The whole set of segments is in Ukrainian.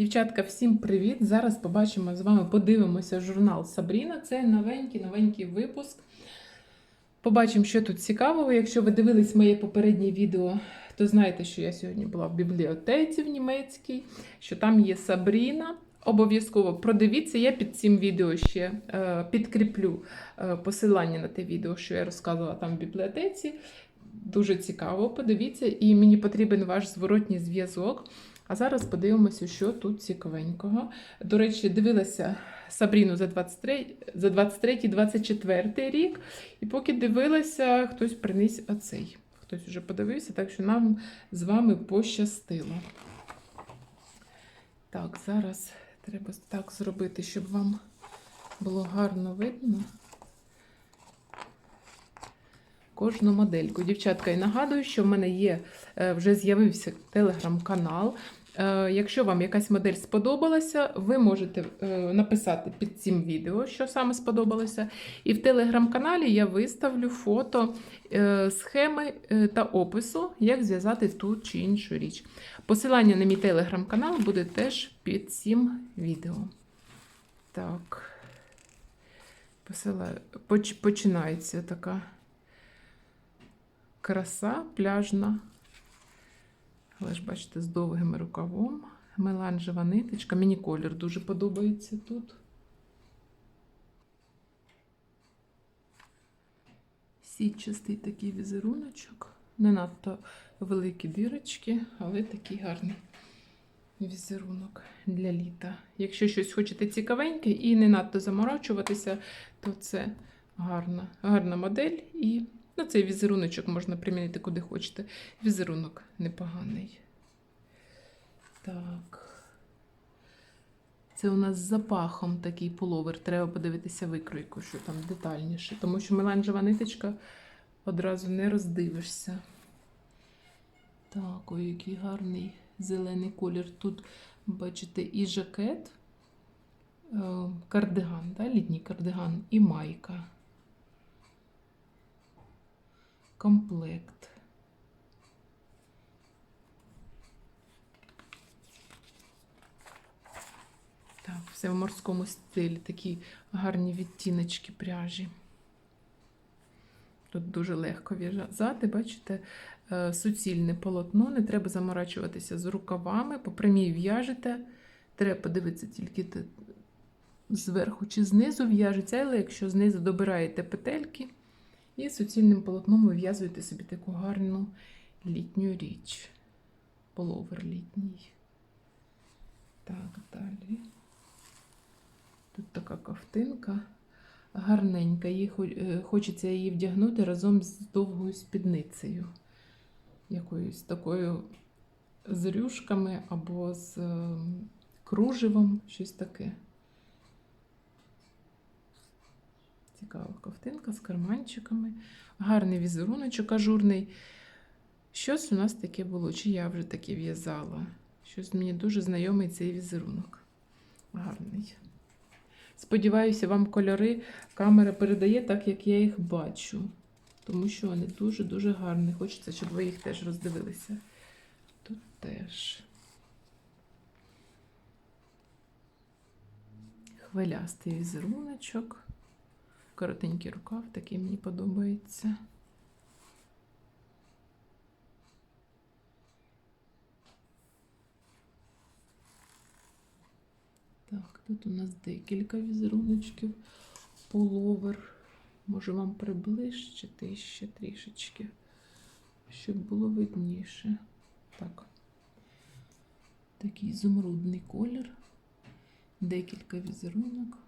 Дівчатка, всім привіт! Зараз побачимо з вами, подивимося журнал Сабріна. Це новенький, новенький випуск. Побачимо, що тут цікавого. Якщо ви дивились моє попереднє відео, то знаєте, що я сьогодні була в бібліотеці в німецькій, що там є Сабріна. Обов'язково продивіться, я під цим відео ще е, підкріплю е, посилання на те відео, що я розказувала там в бібліотеці. Дуже цікаво, подивіться, і мені потрібен ваш зворотній зв'язок. А зараз подивимося, що тут цікавенького. До речі, дивилася Сабріну за 23 за 23-24 рік. І поки дивилася, хтось приніс оцей. Хтось вже подивився, так що нам з вами пощастило. Так, зараз треба так зробити, щоб вам було гарно видно кожну модельку. Дівчатка, і нагадую, що в мене є е, вже з'явився телеграм-канал. Е, Якщо вам якась модель сподобалася, ви можете е, написати під цим відео, що саме сподобалося. І в телеграм-каналі я виставлю фото е, схеми та опису, як зв'язати ту чи іншу річ. Посилання на мій телеграм-канал буде теж під цим відео. Так, посилаю. Поч- починається така краса пляжна. Але ж, бачите, з довгим рукавом. Меланжева ниточка. Мені колір дуже подобається тут. Сітчастий такий візеруночок. Не надто великі дірочки, але такий гарний візерунок для літа. Якщо щось хочете цікавеньке і не надто заморочуватися, то це гарна, гарна модель. І ну, цей візеруночок можна примінити куди хочете. Візерунок непоганий. Так. Це у нас з запахом такий пуловер. Треба подивитися викройку, що там детальніше. Тому що меланжева ниточка одразу не роздивишся. Так, ой, який гарний зелений колір. Тут, бачите, і жакет, е, кардиган, да? літній кардиган, і майка. Комплект. Так, все в морському стилі, такі гарні відтіночки пряжі. Тут дуже легко в'язати, бачите, е, суцільне полотно, не треба заморачуватися з рукавами, по прямій в'яжете. Треба подивитися тільки зверху чи знизу в'яжеться, але якщо знизу добираєте петельки, і суцільним полотном вив'язуєте собі таку гарну літню річ. Половер літній. Так, далі. Тут така ковтинка гарненька. Її е, хочеться її вдягнути разом з довгою спідницею. Якоюсь такою з рюшками або з е, кружевом, щось таке. Цікава ковтинка з карманчиками. Гарний візеруночок ажурний. Щось у нас таке було, чи я вже таке в'язала. Щось мені дуже знайомий цей візерунок. Гарний. Сподіваюся, вам кольори камера передає так, як я їх бачу. Тому що вони дуже-дуже гарні. Хочеться, щоб ви їх теж роздивилися. Тут теж. Хвилястий візеруночок. Коротенький рукав, такий мені подобається. Так, тут у нас декілька візеруночків. Пуловер. Можу вам приближити ще трішечки, щоб було видніше. Так. Такий зумрудний колір. Декілька візерунок.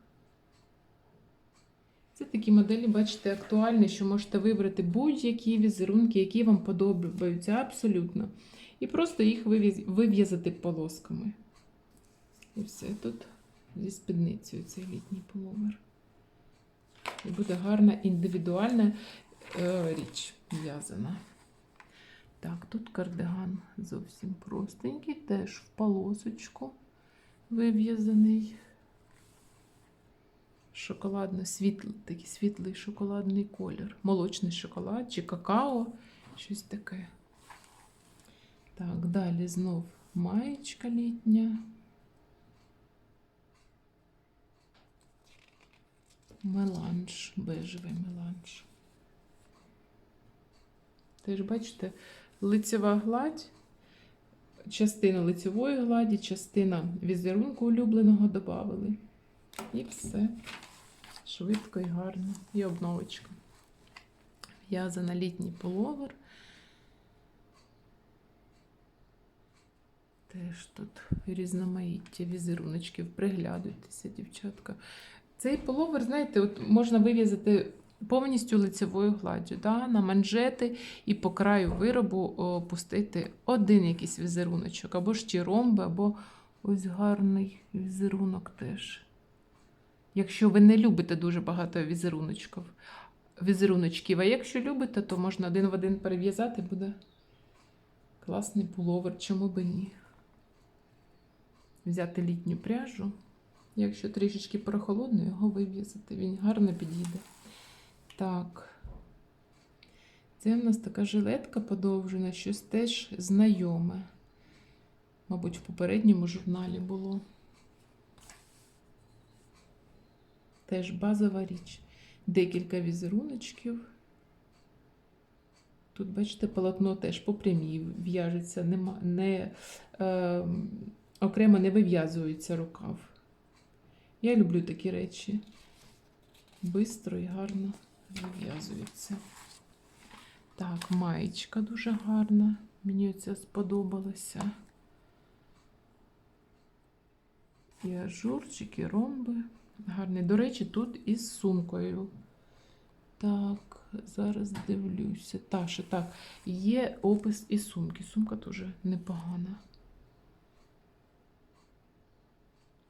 Це такі моделі, бачите, актуальні, що можете вибрати будь-які візерунки, які вам подобаються абсолютно. І просто їх вив'язати полосками. І все тут зі спідницею цей літній поломер. І буде гарна індивідуальна е, річ в'язана. Так, тут кардиган зовсім простенький, теж в полосочку вив'язаний шоколадно світлий, такий світлий шоколадний колір. Молочний шоколад чи какао, щось таке. Так, далі знов маєчка літня. Меланж, бежевий меланж. Теж, бачите, лицева гладь, частина лицевої гладі, частина візерунку улюбленого додали. І все. Швидко і гарно. І обновочка. В'язана літній половер. Теж тут різноманіття візеруночків. Приглядуйтеся, дівчатка. Цей половер, знаєте, от можна вив'язати повністю лицевою гладдю, да? на манжети і по краю виробу о, пустити один якийсь візеруночок, або ті ромби, або ось гарний візерунок теж. Якщо ви не любите дуже багато візеруночків, візеруночків, а якщо любите, то можна один в один перев'язати, буде класний пуловер, чому би ні. Взяти літню пряжу. Якщо трішечки прохолодно, його вив'язати. Він гарно підійде. Так. Це в нас така жилетка подовжена, щось теж знайоме. Мабуть, в попередньому журналі було. Теж базова річ. Декілька візеруночків. Тут, бачите, полотно теж по прямій в'яжеться, нема, не, е, окремо не вив'язується рукав. Я люблю такі речі. Бистро і гарно вив'язується. Так, маєчка дуже гарна. Мені ця сподобалася. І ажурчик, і ромби. Гарний. До речі, тут із сумкою. Так, зараз дивлюся. Та, ще так. Є опис і сумки. Сумка теж непогана.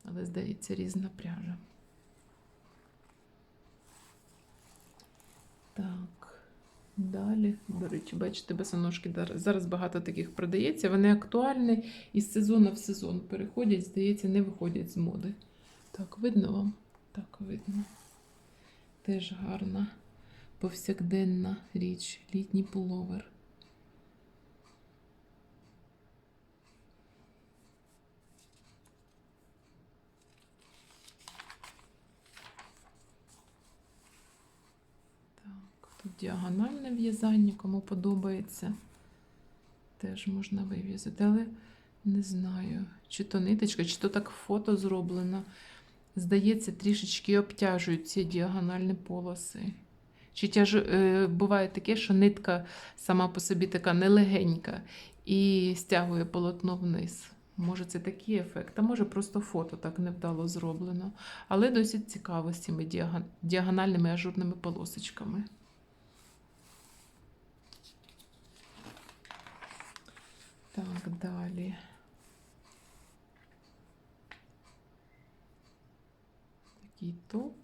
Але, здається, різна пряжа. Так, далі. До речі, бачите, босоножки зараз багато таких продається. Вони актуальні із сезону в сезон переходять, здається, не виходять з моди. Так, видно вам? Так, видно. Теж гарна повсякденна річ, літній пуловер. Тут діагональне в'язання, кому подобається. Теж можна вив'язати, але не знаю, чи то ниточка, чи то так фото зроблено. Здається, трішечки обтяжують ці діагональні полоси. Чи тяж... е, буває таке, що нитка сама по собі така нелегенька і стягує полотно вниз. Може, це такий ефект, а може просто фото так невдало зроблено. Але досить цікаво з цими діагональними ажурними полосочками. Так, далі. Такий топ.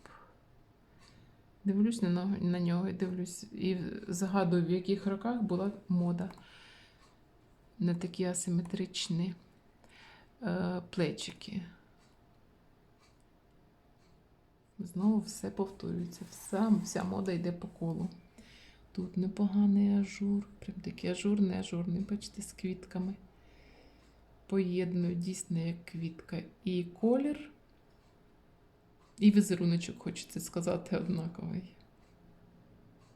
Дивлюсь на, на нього і дивлюсь і згадую, в яких роках була мода на такі асиметричні е, плечики. Знову все повторюється. Вся, вся мода йде по колу. Тут непоганий ажур, прям такий ажурний, ажурний, бачите, з квітками. Поєдную дійсно як квітка. І колір, і візеруночок, хочеться сказати, однаковий.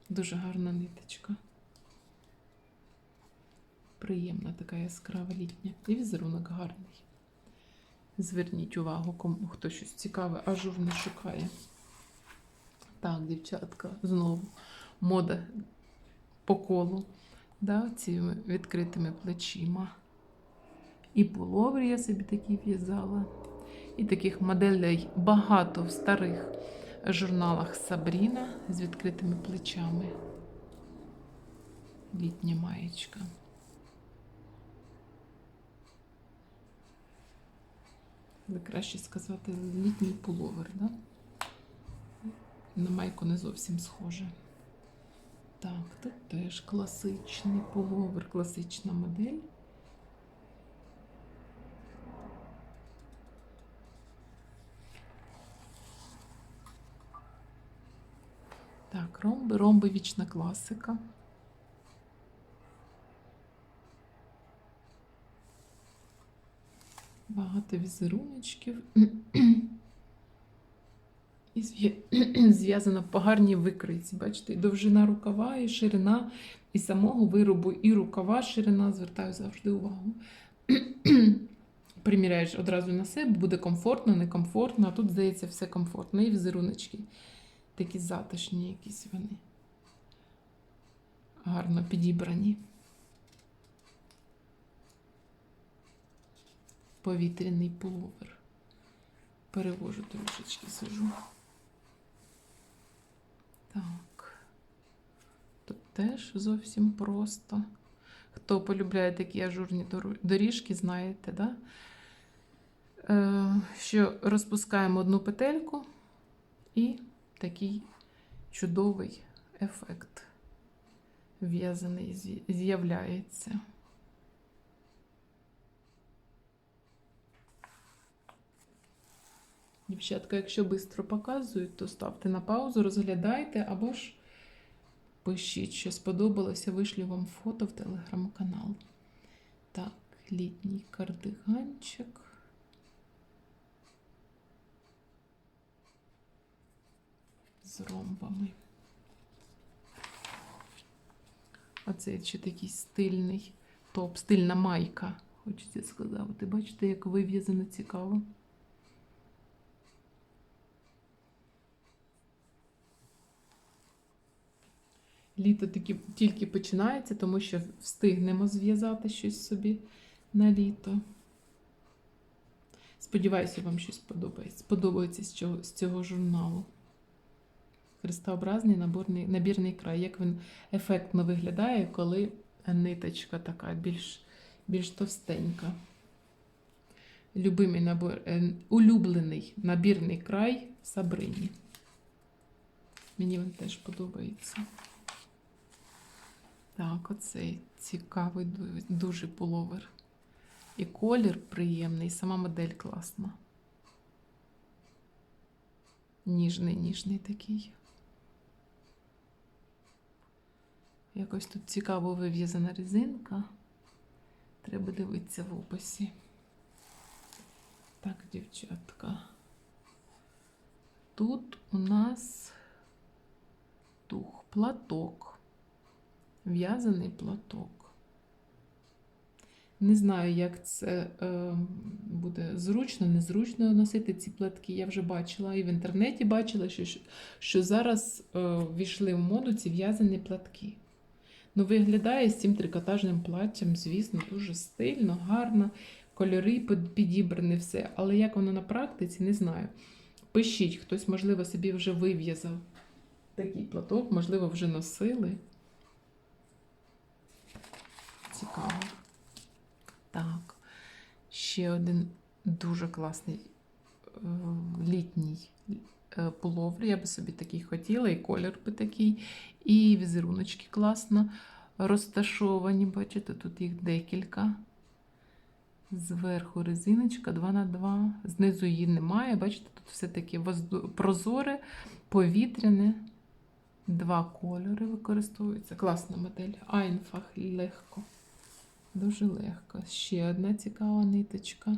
Дуже гарна ниточка. Приємна така яскрава літня. І візерунок гарний. Зверніть увагу, кому хто щось цікаве, ажурне шукає. Так, дівчатка, знову мода по колу. Да, цими відкритими плечима. І пуловер я собі такі в'язала. І таких моделей багато в старих журналах Сабріна з відкритими плечами. Літня маєчка. Але краще сказати літній пуловер, да? На майку не зовсім схоже. Так, тут теж класичний пуловер, класична модель. Так, ромби, ромби вічна класика. Багато візеруночків. І зв'я- зв'язана по гарній викройці. Бачите, і довжина рукава, і ширина, і самого виробу, і рукава, ширина, звертаю завжди увагу. Приміряєш одразу на себе, буде комфортно, некомфортно, а тут, здається, все комфортно. І візеруночки такі затишні якісь вони. Гарно підібрані. Повітряний пуловер. Перевожу трошечки сижу. Так. Тут теж зовсім просто. Хто полюбляє такі ажурні доріжки, знаєте, да? Е, що розпускаємо одну петельку і такий чудовий ефект в'язаний з'являється. Дівчатка, якщо швидко показують, то ставте на паузу, розглядайте або ж пишіть, що сподобалося, вишлю вам фото в телеграм-канал. Так, літній кардиганчик. З ромбами. Оцей ще такий стильний топ, стильна майка, хочеться сказати. Бачите, як вив'язано цікаво. Літо таки, тільки починається, тому що встигнемо зв'язати щось собі на літо. Сподіваюся, вам щось подобається. Сподобається з цього, з цього журналу. Хрестообразний наборний, набірний край. Як він ефектно виглядає, коли ниточка така більш, більш товстенька. Любимий набор, е, улюблений набірний край Сабрині. Мені він теж подобається. Так, оцей цікавий дуже пуловер. І колір приємний, і сама модель класна. Ніжний, ніжний такий. Якось тут цікаво вив'язана резинка. Треба дивитися в описі. Так, дівчатка. Тут у нас тух, платок. В'язаний платок. Не знаю, як це е, буде зручно, незручно носити ці платки. Я вже бачила і в інтернеті бачила, що, що зараз е, війшли в моду ці в'язані платки. Ну, виглядає з цим трикотажним платтям, звісно, дуже стильно, гарно, кольори під- підібрані, все. Але як воно на практиці, не знаю. Пишіть, хтось, можливо, собі вже вив'язав такий платок, можливо, вже носили. Цікаво. Так, ще один дуже класний е, літній пуловер. Я би собі такий хотіла, і колір би такий, і візеруночки класно розташовані. Бачите, тут їх декілька. Зверху резиночка 2 на 2 знизу її немає. Бачите, тут все таке прозоре, повітряне. Два кольори використовуються. Класна модель. Айнфах легко. Дуже легко. Ще одна цікава ниточка.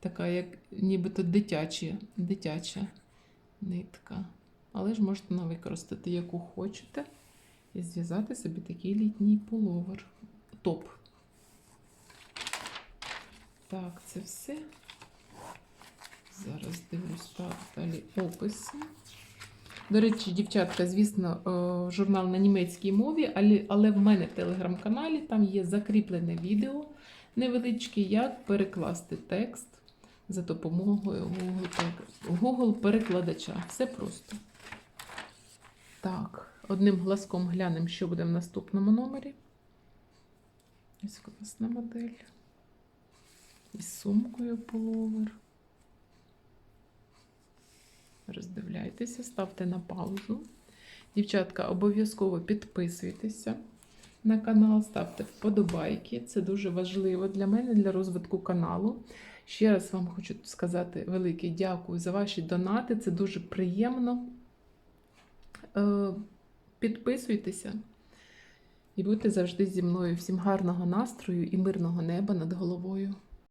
Така, як нібито дитяча, дитяча нитка. Але ж можете використати, яку хочете, і зв'язати собі такий літній пуловер. Топ. Так, це все. Зараз дивлюсь так, далі описи. До речі, дівчатка, звісно, е, журнал на німецькій мові, але в мене в телеграм-каналі там є закріплене відео невеличке, як перекласти текст за допомогою Google-перекладача. Все просто. Так, одним глазком глянемо, що буде в наступному номері. Ось класна модель. Із сумкою пуловер. Роздивляйтеся, ставте на паузу. Дівчатка, обов'язково підписуйтеся на канал, ставте вподобайки. Це дуже важливо для мене, для розвитку каналу. Ще раз вам хочу сказати велике дякую за ваші донати. Це дуже приємно. Е, Підписуйтеся і будьте завжди зі мною. Всім гарного настрою і мирного неба над головою.